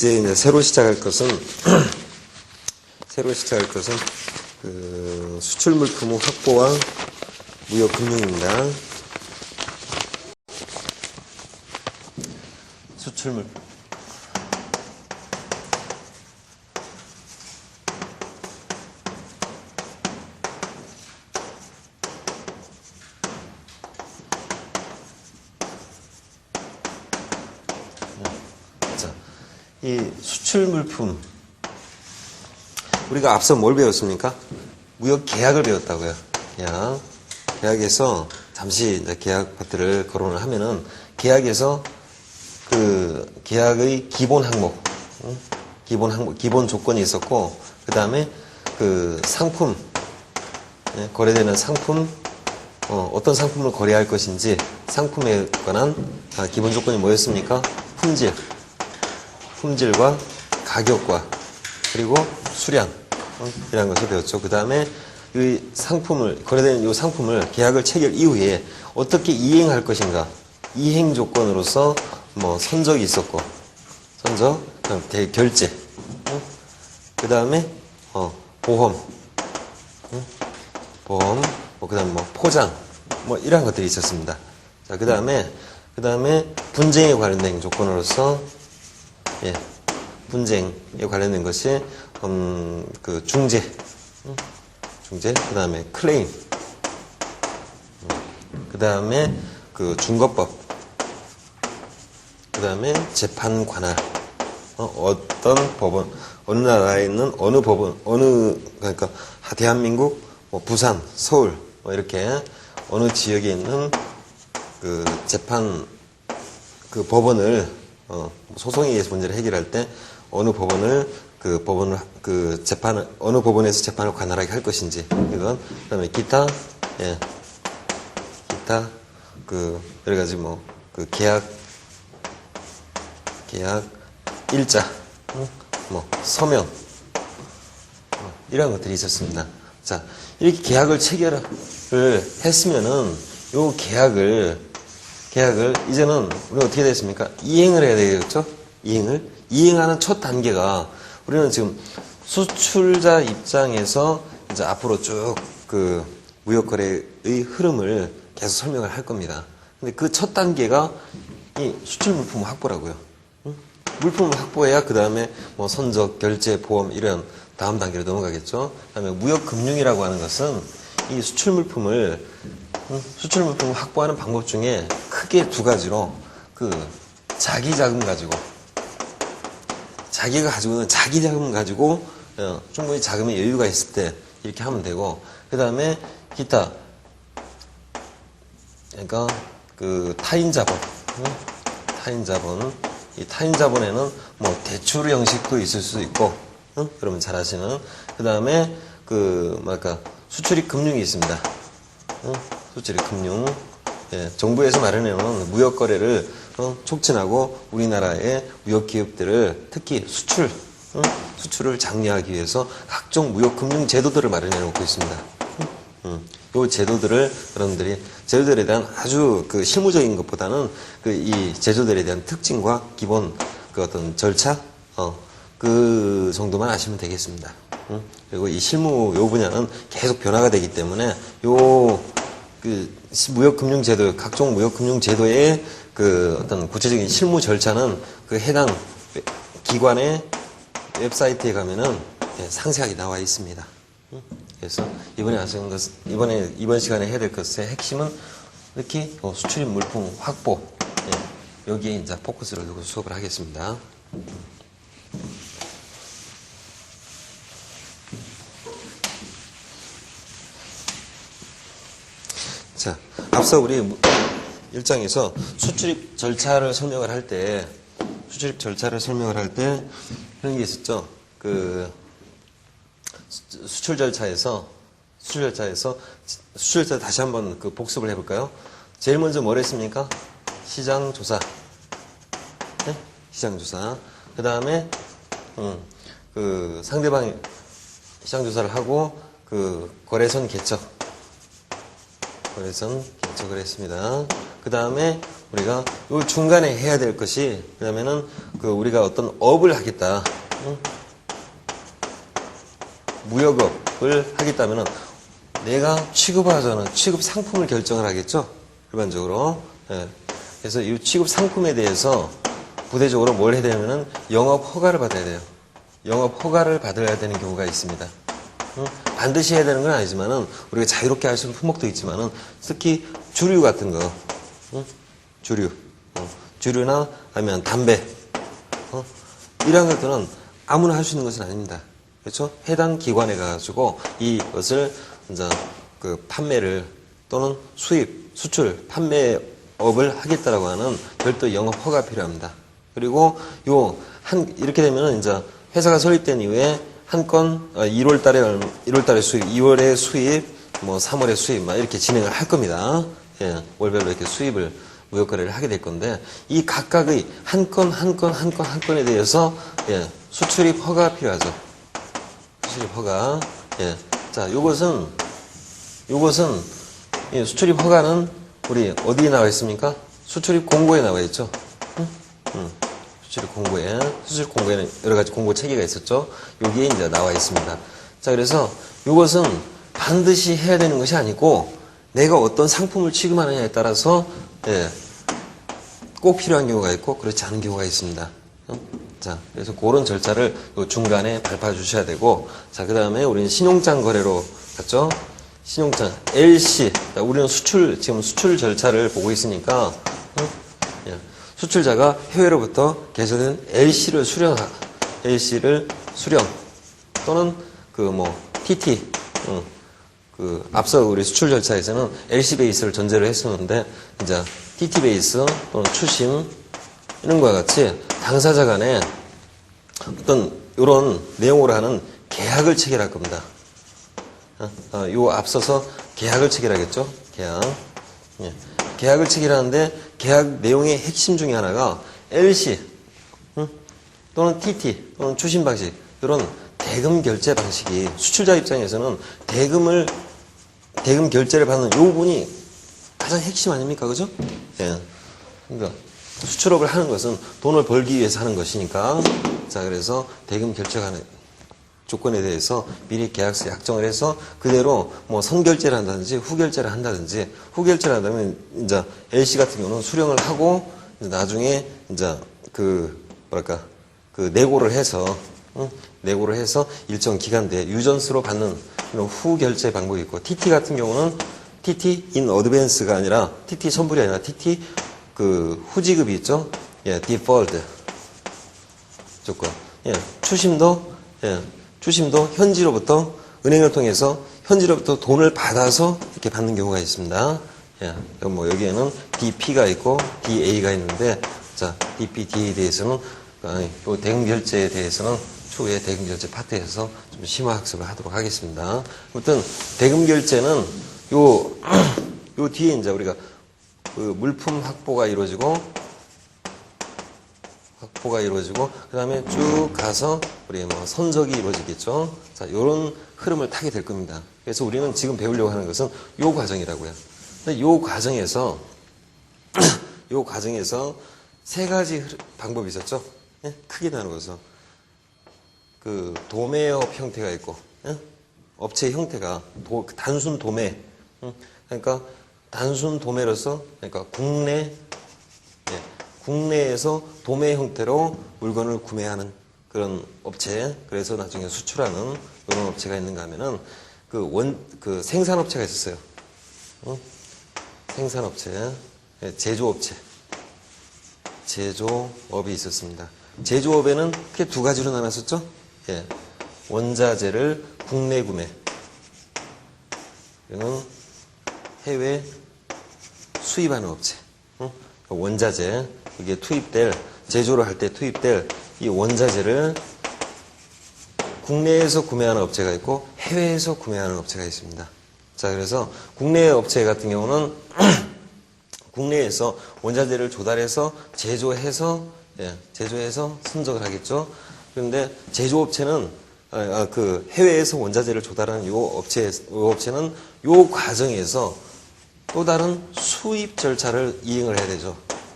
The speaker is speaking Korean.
이제, 이제 새로 시작할 것은 새로 시작할 것은 그 수출 물품 확보와 무역 금융입니다. 수출 물 자, 이 수출 물품 우리가 앞서 뭘 배웠습니까? 무역 계약을 배웠다고요. 계약. 계약에서 잠시 계약 파트를 거론을 하면은 계약에서 그 계약의 기본 항목, 응? 기본 항목, 기본 조건이 있었고 그 다음에 그 상품 예, 거래되는 상품 어, 떤 상품을 거래할 것인지 상품에 관한 아, 기본 조건이 뭐였습니까? 품질, 품질과 가격과 그리고 수량 어, 이라는 것을 배웠죠. 그 다음에 이 상품을 거래되는 이 상품을 계약을 체결 이후에 어떻게 이행할 것인가 이행 조건으로서 뭐 선적이 있었고 선적, 그다음 대 결제, 그 다음에 어, 보험, 응? 보험, 뭐 그다음 뭐 포장, 뭐 이러한 것들이 있었습니다. 자, 그 다음에 그 다음에 분쟁에 관련된 조건으로서 예, 분쟁에 관련된 것이 음, 그 중재, 응? 중재, 그 다음에 클레임, 그 다음에 그 중거법, 그 다음에 재판 관할, 어, 떤 법원, 어느 나라에 있는 어느 법원, 어느 그러니까 대한민국, 뭐 부산, 서울, 뭐 이렇게 어느 지역에 있는 그 재판 그 법원을 어, 소송에 의해서 문제를 해결할 때 어느 법원을 그 법원을 그 재판을 어느 법원에서 재판을 관할하게 할 것인지 이건 그다음에 기타 예 기타 그 여러 가지 뭐 그 계약 계약 일자 응? 뭐 서면 어, 이런 것들이 있었습니다. 자 이렇게 계약을 체결을 했으면은 요 계약을 계약을 이제는 우리가 어떻게 됐습니까? 이행을 해야 되겠죠? 이행을 이행하는 첫 단계가 우리는 지금 수출자 입장에서 이제 앞으로 쭉 그 무역 거래의 흐름을 계속 설명을 할 겁니다. 근데 그 첫 단계가 이 수출 물품 확보라고요. 응? 물품을 확보해야 그 다음에 뭐 선적, 결제, 보험 이런 다음 단계로 넘어가겠죠. 그다음에 무역 금융이라고 하는 것은 이 수출 물품을 응? 수출 물품을 확보하는 방법 중에 크게 두 가지로 그 자기 자금 가지고 자기가 가지고 있는 자기 자금 가지고 어, 충분히 자금의 여유가 있을 때 이렇게 하면 되고 그 다음에 기타 그러니까 그 타인 자본 응? 타인 자본 이 타인 자본에는 뭐 대출 형식도 있을 수 있고 응? 그러면 잘 아시는 그 다음에 그 뭐랄까 수출입 금융이 있습니다 응? 수출입 금융 예, 정부에서 마련해놓은 무역 거래를 어, 촉진하고 우리나라의 무역 기업들을 특히 수출 응? 수출을 장려하기 위해서 각종 무역 금융 제도들을 마련해 놓고 있습니다. 음, 요 제도들을 여러분들이 제도들에 대한 아주 그 실무적인 것보다는 그 이 제도들에 대한 특징과 기본 그 어떤 절차 어, 그 정도만 아시면 되겠습니다. 음, 그리고 이 실무 요 분야는 계속 변화가 되기 때문에 요 그 무역금융제도 각종 무역금융제도의 그 어떤 구체적인 실무 절차는 그 해당 기관의 웹사이트에 가면은 예, 상세하게 나와 있습니다. 음, 그래서 이번에 하시는 것 이번에 이번 시간에 해야 될 것의 핵심은 이렇게 어, 수출입 물품 확보 예, 여기에 이제 포커스를 두고 수업을 하겠습니다. 자, 앞서 우리 1장에서 수출입 절차를 설명을 할 때, 수출입 절차를 설명을 할 때, 그런 게 있었죠. 그, 수- 수출 절차에서, 수출 절차에서, 수출 절차 다시 한번 그 복습을 해볼까요? 제일 먼저 뭘 했습니까? 시장 조사. 네? 시장 조사. 그 다음에, 음, 그 상대방이 시장 조사를 하고, 그 거래선 개척. 거래선 개척을 했습니다. 그 다음에 우리가 요 중간에 해야 될 것이 그다음에는 그 우리가 어떤 업을 하겠다. 응? 무역업을 하겠다면은 내가 취급하자는 취급 상품을 결정을 하겠죠. 일반적으로. 예. 그래서 이 취급 상품에 대해서 부대적으로 뭘 해야 되냐면은 영업 허가를 받아야 돼요. 영업 허가를 받아야 되는 경우가 있습니다. 응? 반드시 해야 되는 건 아니지만은 우리가 자유롭게 할 수 있는 품목도 있지만은 특히 주류 같은 거, 응? 주류, 어, 주류나 아니면 담배, 어? 이러한 것들은 아무나 할 수 있는 것은 아닙니다. 그렇죠? 해당 기관에 가가지고 이것을 이제 그 판매를 또는 수입, 수출, 판매업을 하겠다라고 하는 별도 영업 허가 필요합니다. 그리고 요 한 이렇게 되면은 이제 회사가 설립된 이후에 한 건 1월 달에 1월 달에 수입, 2월에 수입, 뭐 3월에 수입 막 이렇게 진행을 할 겁니다. 예, 월별로 이렇게 수입을 무역 거래를 하게 될 건데 이 각각의 한 건 한 건 한 건 한 건에 대해서 예, 수출입 허가 필요하죠. 수출입 허가. 예. 자, 요것은 요것은 이 수출입 허가는 우리 어디에 나와 있습니까? 수출입 공고에 나와 있죠. 응? 응. 수출입 공고에 수출입 공고에는 여러 가지 공고 체계가 있었죠. 여기에 이제 나와 있습니다. 자, 그래서 요것은 반드시 해야 되는 것이 아니고 내가 어떤 상품을 취급하느냐에 따라서 예, 꼭 필요한 경우가 있고 그렇지 않은 경우가 있습니다. 어? 자, 그래서 그런 절차를 요 중간에 밟아 주셔야 되고, 자, 그 다음에 우리는 신용장 거래로 갔죠? 신용장, LC. 자, 우리는 수출, 지금 수출 절차를 보고 있으니까. 수출자가 해외로부터 개설된 LC를 수령, LC를 수령, 또는 그 뭐, TT, 어, 그 앞서 우리 수출 절차에서는 LC 베이스를 전제로 했었는데 이제 TT 베이스 또는 추심 이런 것과 같이 당사자 간에 어떤 이런 내용으로 하는 계약을 체결할 겁니다. 어, 어, 요 앞서서 계약을 체결하겠죠. 계약. 예. 계약을 체결하는데 계약 내용의 핵심 중에 하나가 LC 응? 또는 TT 또는 추심 방식 이런 대금 결제 방식이 수출자 입장에서는 대금을 대금 결제를 받는 요 부분이 가장 핵심 아닙니까? 그죠? 예. 그러니까 수출업을 하는 것은 돈을 벌기 위해서 하는 것이니까 자 그래서 대금 결제하는 조건에 대해서 미리 계약서에 약정을 해서 그대로 뭐 선결제를 한다든지 후결제를 한다든지 후결제를 한다면 이제 LC 같은 경우는 수령을 하고 나중에 이제 그 뭐랄까 그 내고를 해서 응? 내고를 해서 일정 기간 내에 유전수로 받는 이런 후결제 방법이 있고 TT 같은 경우는 TT in advance가 아니라 TT 선불이 아니라 TT 그 후지급이 있죠. 예, default 조건. 예, 추심도 예, 추심도 현지로부터 은행을 통해서 현지로부터 돈을 받아서 이렇게 받는 경우가 있습니다. 예, 뭐 여기에는 DP가 있고 DA가 있는데 자, DP, DA에 대해서는 아, 요 대금 결제에 대해서는 추후에 대금 결제 파트에서 좀 심화 학습을 하도록 하겠습니다. 아무튼 대금 결제는 요, 요 뒤에 이제 우리가 그 물품 확보가 이루어지고 확보가 이루어지고 그 다음에 쭉 가서 우리 뭐 선적이 이루어지겠죠. 자, 요런 흐름을 타게 될 겁니다. 그래서 우리는 지금 배우려고 하는 것은 요 과정이라고요. 요 과정에서 요 과정에서 세 가지 흐- 방법이 있었죠. 예? 크게 나누어서 그 도매업 형태가 있고 예? 업체 형태가 도- 단순 도매 응? 그러니까 단순 도매로서 그러니까 국내 예, 국내에서 도매 형태로 물건을 구매하는 그런 업체 그래서 나중에 수출하는 이런 업체가 있는가 하면은 그 원 그 생산업체가 있었어요 응? 생산업체 예, 제조업체 제조업이 있었습니다. 제조업에는 크게 두 가지로 나눴었죠. 예. 원자재를 국내 구매. 이는 해외 수입하는 업체. 응? 원자재, 이게 투입될, 제조를 할 때 투입될 이 원자재를 국내에서 구매하는 업체가 있고 해외에서 구매하는 업체가 있습니다. 자, 그래서 국내 업체 같은 경우는 국내에서 원자재를 조달해서 제조해서 예, 제조해서 선적을 하겠죠. 그런데 제조업체는 아, 아, 그 해외에서 원자재를 조달하는 요 업체 요 업체는 요 과정에서 또 다른 수입 절차를 이행을 해야 되죠.